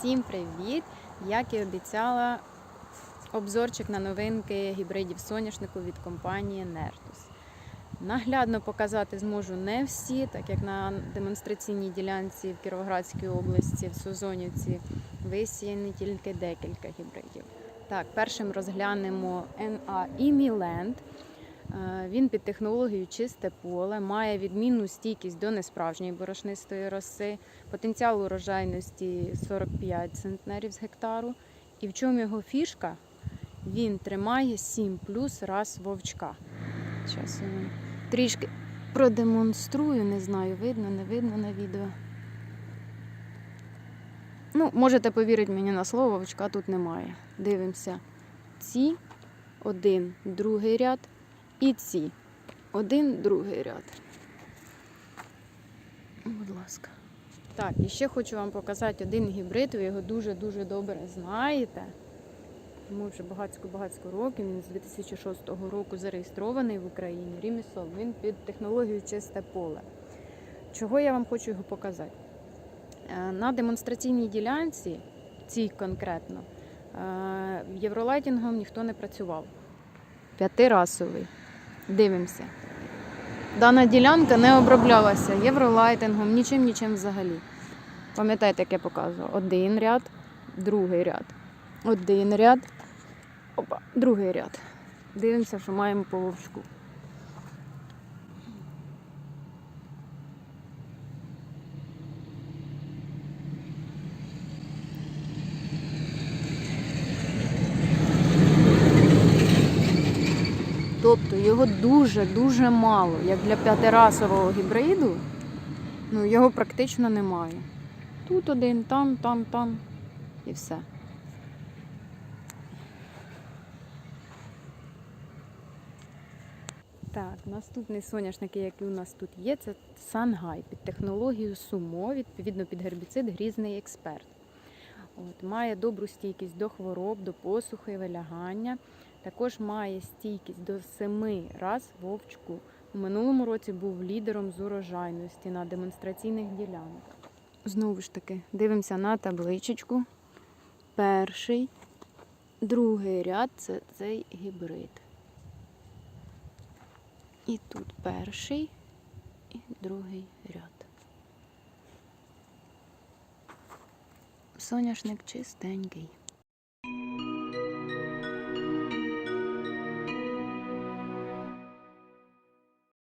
Всім привіт! Як і обіцяла, обзорчик на новинки гібридів соняшнику від компанії Nertus. Наглядно показати зможу не всі, так як на демонстраційній ділянці в Кіровоградській області, в Созонівці, висіяні тільки декілька гібридів. Так, першим розглянемо NA Imiland. Е, Він під технологією чисте поле, має відмінну стійкість до несправжньої борошнистої роси, потенціал урожайності 45 центнерів з гектару. І в чому його фішка? Він тримає 7 плюс раз вовчка. Зараз трішки продемонструю, не знаю, видно, не видно на відео. Ну, можете повірити мені на слово, вовчка тут немає. Дивимося. Ці один, другий ряд і ці. Один, другий ряд. Будь ласка. Так, і ще хочу вам показати один гібрид. Ви його дуже-дуже добре знаєте. Тому вже багатько-багатько років. Він з 2006 року зареєстрований в Україні. Рімісол. Він під технологією чисте поле. Чого я вам хочу його показати? Е, На демонстраційній ділянці, цій конкретно, е, євролайтінгом ніхто не працював. П'ятирасовий. Дивимося. Дана ділянка не оброблялася євролайтингом, нічим, нічим взагалі. Пам'ятаєте, як я показувала? Один ряд, другий ряд. Один ряд. Опа, другий ряд. Дивимося, що маємо по вовчку. Його дуже-дуже мало. Як для п'ятирасового гібриду, ну його практично немає. Тут один, там, там, там і все. Так, наступний соняшник, який у нас тут є, це Сангай під технологією Сумо, відповідно під гербіцид Грізний експерт. От, має добру стійкість до хвороб, до посухи, вилягання. Також має стійкість до семи раз вовчку. У минулому році був лідером з урожайності на демонстраційних ділянках. Знову ж таки, дивимося на табличечку. Перший, другий ряд це цей гібрид. І тут перший і другий ряд. Соняшник чистенький.